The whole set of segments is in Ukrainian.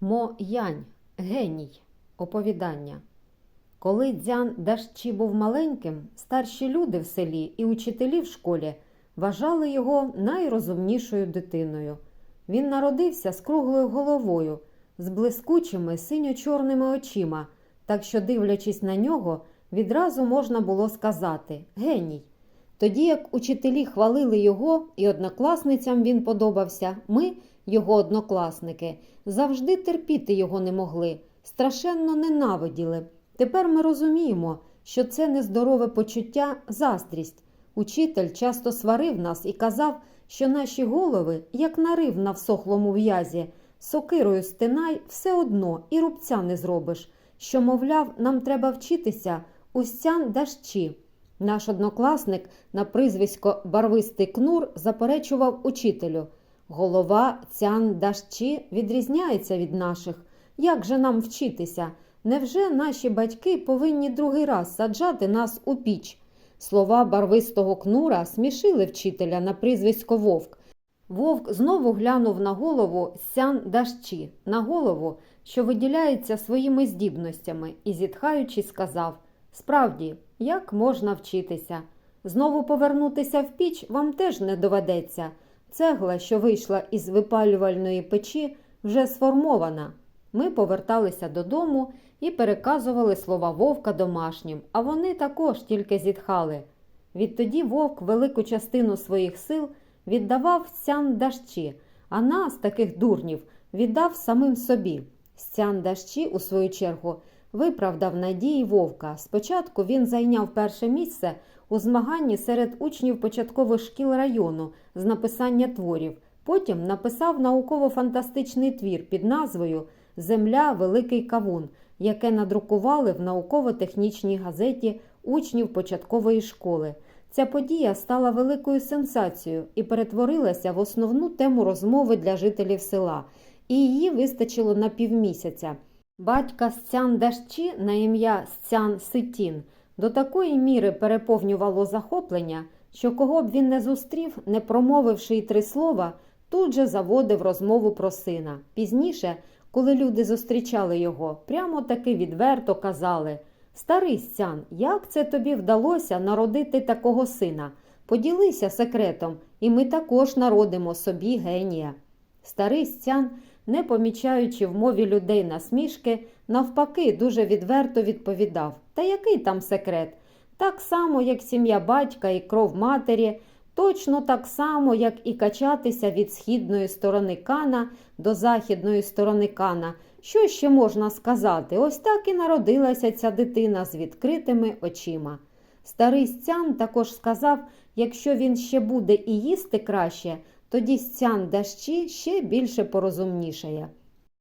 Мо Янь, геній, оповідання. Коли дзян Дашчі був маленьким, старші люди в селі і учителі в школі вважали його найрозумнішою дитиною. Він народився з круглою головою, з блискучими синьо-чорними очима, так що, дивлячись на нього, відразу можна було сказати геній. Тоді як учителі хвалили його і однокласницям він подобався, ми, його однокласники, завжди терпіти його не могли, страшенно ненавиділи. Тепер ми розуміємо, що це нездорове почуття заздрість. Учитель часто сварив нас і казав, що наші голови, як нарив на всохлому в'язі, сокирою стинай все одно і рубця не зробиш, що, мовляв, нам треба вчитися устян дащі. Наш однокласник на прізвисько Барвистий кнур заперечував учителю. Голова цян дащі відрізняється від наших. Як же нам вчитися? Невже наші батьки повинні другий раз саджати нас у піч? Слова барвистого кнура смішили вчителя на прізвисько Вовк. Вовк знову глянув на голову сян дащі, на голову, що виділяється своїми здібностями, і, зітхаючи, сказав Справді, як можна вчитися? Знову повернутися в піч вам теж не доведеться. Цегла, що вийшла із випалювальної печі, вже сформована. Ми поверталися додому і переказували слова вовка домашнім, а вони також тільки зітхали. Відтоді вовк велику частину своїх сил віддавав сян дащі, а нас, таких дурнів, віддав самим собі. Сян дащі, у свою чергу, виправдав надії вовка. Спочатку він зайняв перше місце у змаганні серед учнів початкових шкіл району з написання творів. Потім написав науково-фантастичний твір під назвою Земля Великий Кавун, яке надрукували в науково-технічній газеті учнів початкової школи. Ця подія стала великою сенсацією і перетворилася в основну тему розмови для жителів села, і її вистачило на півмісяця. Батька Сцян Дащі на ім'я Сцян Ситін до такої міри переповнювало захоплення, що кого б він не зустрів, не промовивши й три слова, тут же заводив розмову про сина. Пізніше, коли люди зустрічали його, прямо таки відверто казали Старий Сцян, як це тобі вдалося народити такого сина? Поділися секретом, і ми також народимо собі генія. Старий Сцян, не помічаючи в мові людей насмішки, навпаки, дуже відверто відповідав Та який там секрет? Так само, як сім'я батька і кров матері, точно так само, як і качатися від східної сторони кана до західної сторони кана. Що ще можна сказати? Ось так і народилася ця дитина з відкритими очима. Старий Сцян також сказав, якщо він ще буде і їсти краще, тоді Сцян дащі ще більше порозумнішає.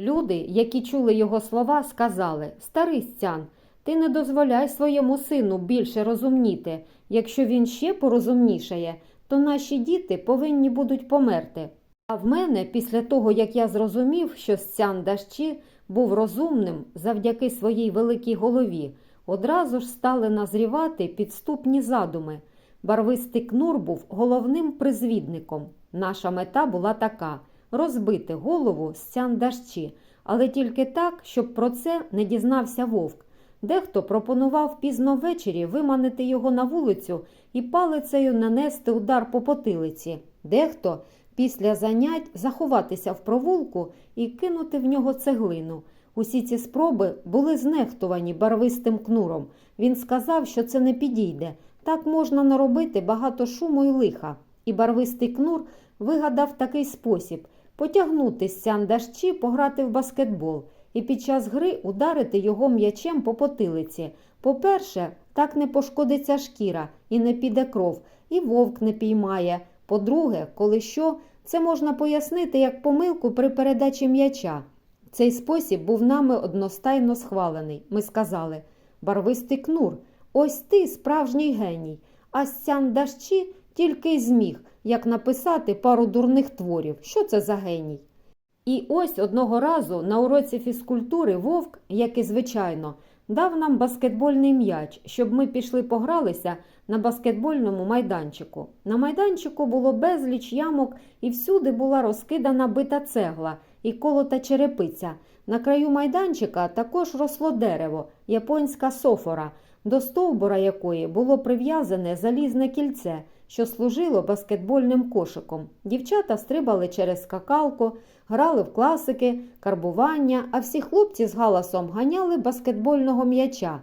Люди, які чули його слова, сказали Старий Сцян, ти не дозволяй своєму сину більше розумніти. Якщо він ще порозумнішає, то наші діти повинні будуть померти. А в мене, після того, як я зрозумів, що Сцян дащі був розумним завдяки своїй великій голові, одразу ж стали назрівати підступні задуми. Барвистий кнур був головним призвідником. Наша мета була така розбити голову Сцян дащі, але тільки так, щоб про це не дізнався вовк. Дехто пропонував пізно ввечері виманити його на вулицю і палицею нанести удар по потилиці. Дехто після занять заховатися в провулку і кинути в нього цеглину. Усі ці спроби були знехтувані барвистим кнуром. Він сказав, що це не підійде. Так можна наробити багато шуму і лиха. І барвистий кнур вигадав такий спосіб потягнути з сян дащі, пограти в баскетбол і під час гри ударити його м'ячем по потилиці. По-перше, так не пошкодиться шкіра і не піде кров, і вовк не піймає. По-друге, коли що, це можна пояснити як помилку при передачі м'яча. Цей спосіб був нами одностайно схвалений. Ми сказали Барвистий кнур, ось ти справжній геній, а сян дащі тільки й зміг, як написати пару дурних творів. Що це за геній? І ось одного разу на уроці фізкультури вовк, як і звичайно, дав нам баскетбольний м'яч, щоб ми пішли погралися на баскетбольному майданчику. На майданчику було безліч ямок і всюди була розкидана бита цегла, і колота черепиця. На краю майданчика також росло дерево, японська софора, до стовбура якої було прив'язане залізне кільце, що служило баскетбольним кошиком. Дівчата стрибали через скакалку, грали в класики, карбування, а всі хлопці з галасом ганяли баскетбольного м'яча.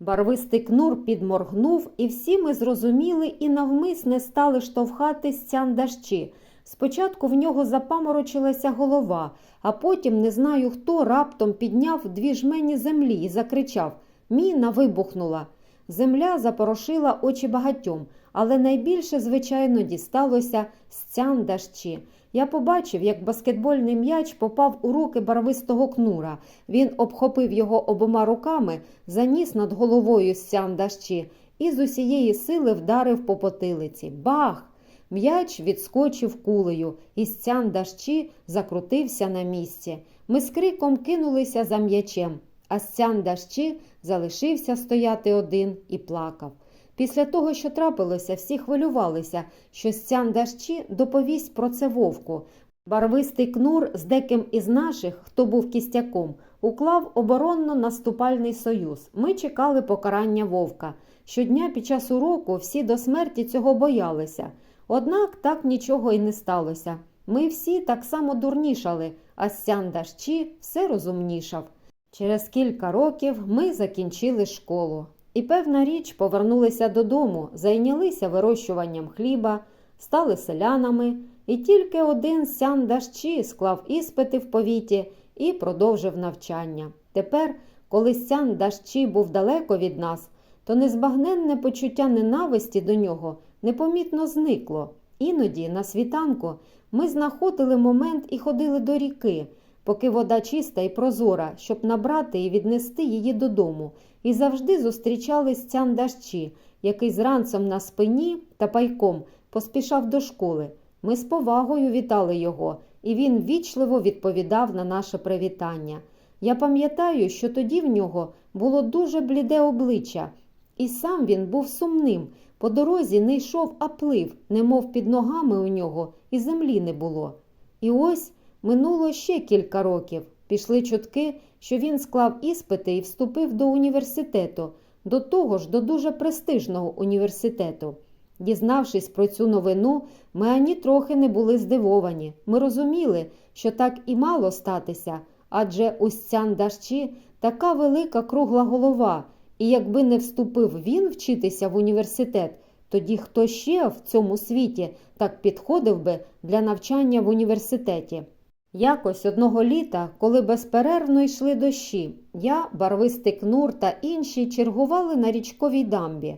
Барвистий кнур підморгнув, і всі ми зрозуміли і навмисне стали штовхати стян дащі. Спочатку в нього запаморочилася голова, а потім не знаю хто раптом підняв дві жмені землі і закричав Міна вибухнула. Земля запорошила очі багатьом, але найбільше, звичайно, дісталося стян дащі. Я побачив, як баскетбольний м'яч попав у руки барвистого кнура. Він обхопив його обома руками, заніс над головою стян дащі і з усієї сили вдарив по потилиці. Бах! М'яч відскочив кулею, і стян дащі закрутився на місці. Ми з криком кинулися за м'ячем, а стян дащі залишився стояти один і плакав. Після того, що трапилося, всі хвилювалися, що стян дащі доповість про це вовку. Барвистий кнур з деким із наших, хто був кістяком, уклав оборонно-наступальний союз. Ми чекали покарання вовка. Щодня під час уроку всі до смерті цього боялися. Однак так нічого і не сталося. Ми всі так само дурнішали, а стян дащі все розумнішав. Через кілька років ми закінчили школу. І певна річ повернулися додому, зайнялися вирощуванням хліба, стали селянами, і тільки один сян дащі склав іспити в повіті і продовжив навчання. Тепер, коли сян дащі був далеко від нас, то незбагненне почуття ненависті до нього непомітно зникло. Іноді, на світанку, ми знаходили момент і ходили до ріки, поки вода чиста і прозора, щоб набрати і віднести її додому, і завжди зустрічали стян дащі, який зранцем на спині та пайком поспішав до школи. Ми з повагою вітали його, і він вічливо відповідав на наше привітання. Я пам'ятаю, що тоді в нього було дуже бліде обличчя, і сам він був сумним. По дорозі не йшов, а плив, немов під ногами у нього, і землі не було. І ось минуло ще кілька років. Пішли чутки, що він склав іспити і вступив до університету, до того ж до дуже престижного університету. Дізнавшись про цю новину, ми ані трохи не були здивовані. Ми розуміли, що так і мало статися, адже у стян дащі така велика кругла голова, і якби не вступив він вчитися в університет, тоді хто ще в цьому світі так підходив би для навчання в університеті. Якось одного літа, коли безперервно йшли дощі, я, барвистий кнур та інші чергували на річковій дамбі.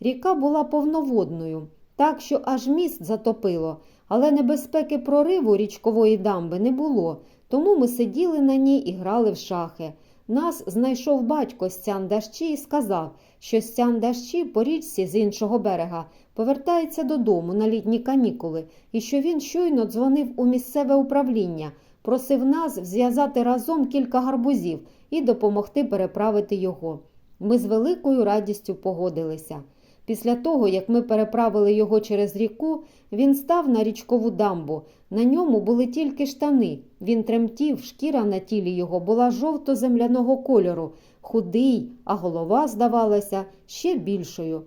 Ріка була повноводною, так що аж міст затопило, але небезпеки прориву річкової дамби не було, тому ми сиділи на ній і грали в шахи. Нас знайшов батько Стян дащі і сказав, що Стян дащі по річці з іншого берега повертається додому на літні канікули і що він щойно дзвонив у місцеве управління, просив нас зв'язати разом кілька гарбузів і допомогти переправити його. Ми з великою радістю погодилися. Після того, як ми переправили його через ріку, він став на річкову дамбу. На ньому були тільки штани. Він тремтів, шкіра на тілі його була жовто-земляного кольору, худий, а голова здавалася ще більшою.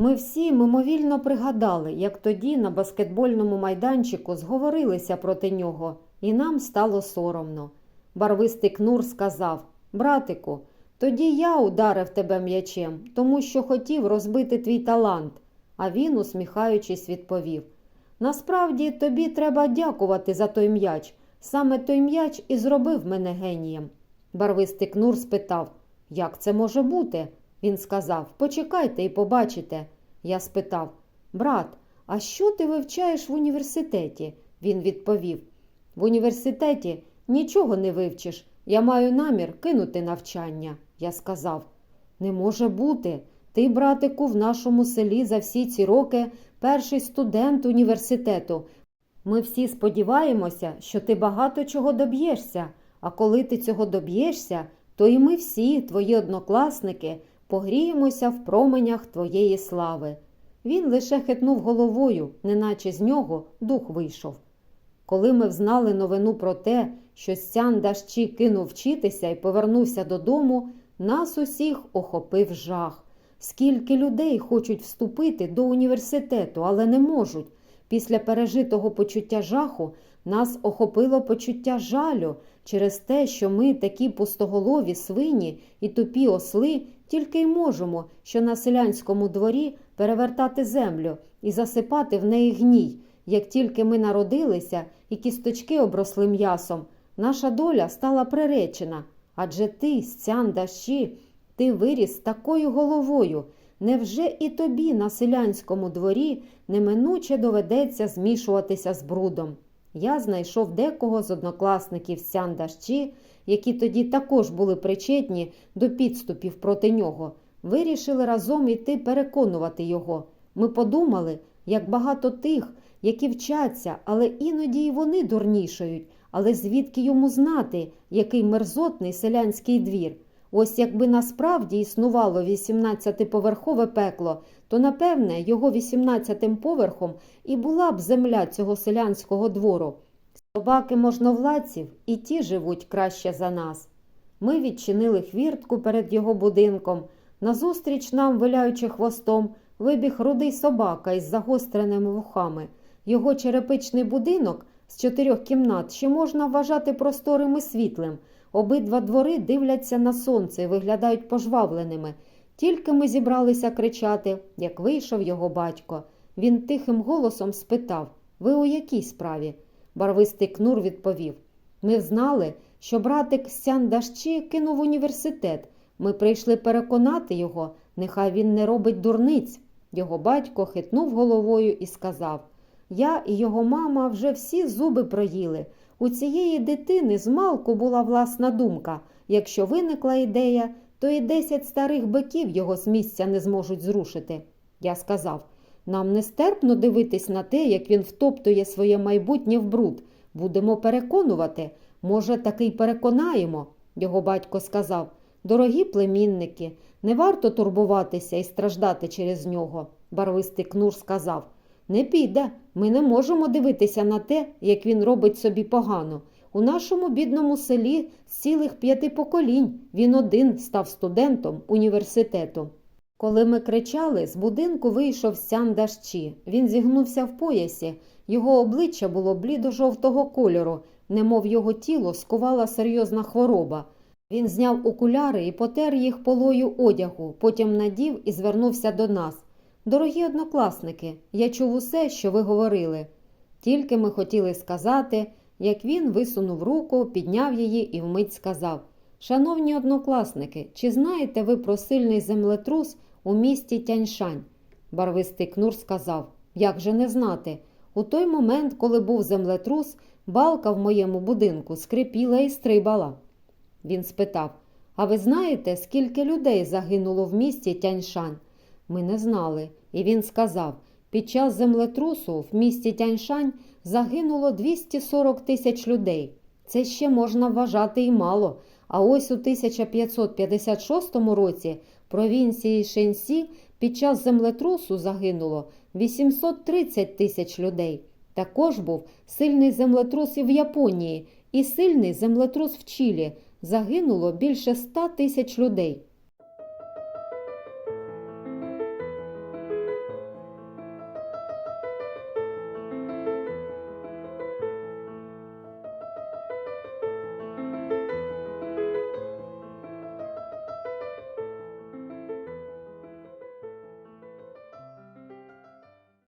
Ми всі мимовільно пригадали, як тоді на баскетбольному майданчику зговорилися проти нього, і нам стало соромно. Барвистий кнур сказав Братику, тоді я ударив тебе м'ячем, тому що хотів розбити твій талант. А він, усміхаючись, відповів Насправді тобі треба дякувати за той м'яч. Саме той м'яч і зробив мене генієм. Барвистий кнур спитав Як це може бути? Він сказав Почекайте і побачите. Я спитав Брат, а що ти вивчаєш в університеті? Він відповів В університеті нічого не вивчиш. Я маю намір кинути навчання. Я сказав Не може бути. Ти, братику, в нашому селі за всі ці роки перший студент університету. Ми всі сподіваємося, що ти багато чого доб'єшся, а коли ти цього доб'єшся, то і ми всі, твої однокласники, погріємося в променях твоєї слави. Він лише хитнув головою, неначе з нього дух вийшов. Коли ми взнали новину про те, що Сян Дашчі кинув вчитися і повернувся додому, нас усіх охопив жах. Скільки людей хочуть вступити до університету, але не можуть. Після пережитого почуття жаху нас охопило почуття жалю через те, що ми, такі пустоголові свині і тупі осли, тільки й можемо, що на селянському дворі перевертати землю і засипати в неї гній. Як тільки ми народилися і кісточки обросли м'ясом, наша доля стала приречена. Адже ти, сцян дащі, ти виріс такою головою. Невже і тобі на селянському дворі неминуче доведеться змішуватися з брудом? Я знайшов декого з однокласників сян дащі, які тоді також були причетні до підступів проти нього. Вирішили разом іти переконувати його. Ми подумали, як багато тих, які вчаться, але іноді й вони дурнішають. Але звідки йому знати, який мерзотний селянський двір? Ось якби насправді існувало 18-поверхове пекло, то, напевне, його 18-тим поверхом і була б земля цього селянського двору. Собаки можновладців і ті живуть краще за нас. Ми відчинили хвіртку перед його будинком. Назустріч нам, виляючи хвостом, вибіг рудий собака із загостреними вухами. Його черепичний будинок з чотирьох кімнат ще можна вважати просторим і світлим. Обидва двори дивляться на сонце і виглядають пожвавленими. Тільки ми зібралися кричати, як вийшов його батько. Він тихим голосом спитав Ви у якій справі? Барвистий кнур відповів Ми знали, що братик Сян кинув університет. Ми прийшли переконати його, нехай він не робить дурниць. Його батько хитнув головою і сказав Я і його мама вже всі зуби проїли. У цієї дитини з малку була власна думка. Якщо виникла ідея, то і десять старих биків його з місця не зможуть зрушити. Я сказав нам нестерпно дивитись на те, як він втоптує своє майбутнє в бруд. Будемо переконувати. Може, таки й переконаємо. Його батько сказав Дорогі племінники, не варто турбуватися і страждати через нього. Барвистий кнур сказав Не піде, ми не можемо дивитися на те, як він робить собі погано. У нашому бідному селі з цілих п'яти поколінь він один став студентом університету. Коли ми кричали, з будинку вийшов сян дащі. Він зігнувся в поясі. Його обличчя було блідо-жовтого кольору, немов його тіло скувала серйозна хвороба. Він зняв окуляри і потер їх полою одягу, потім надів і звернувся до нас. Дорогі однокласники, я чув усе, що ви говорили. Тільки ми хотіли сказати, як він висунув руку, підняв її і вмить сказав Шановні однокласники, чи знаєте ви про сильний землетрус у місті Тяньшань? Барвистий кнур сказав Як же не знати? У той момент, коли був землетрус, балка в моєму будинку скрипіла і стрибала. Він спитав А ви знаєте, скільки людей загинуло в місті Тяньшань? Ми не знали. І він сказав під час землетрусу в місті Тяньшань загинуло 240 тисяч людей. Це ще можна вважати і мало. А ось у 1556 році провінції Шенсі під час землетрусу загинуло 830 тисяч людей. Також був сильний землетрус і в Японії і сильний землетрус в Чилі. Загинуло більше 100 тисяч людей.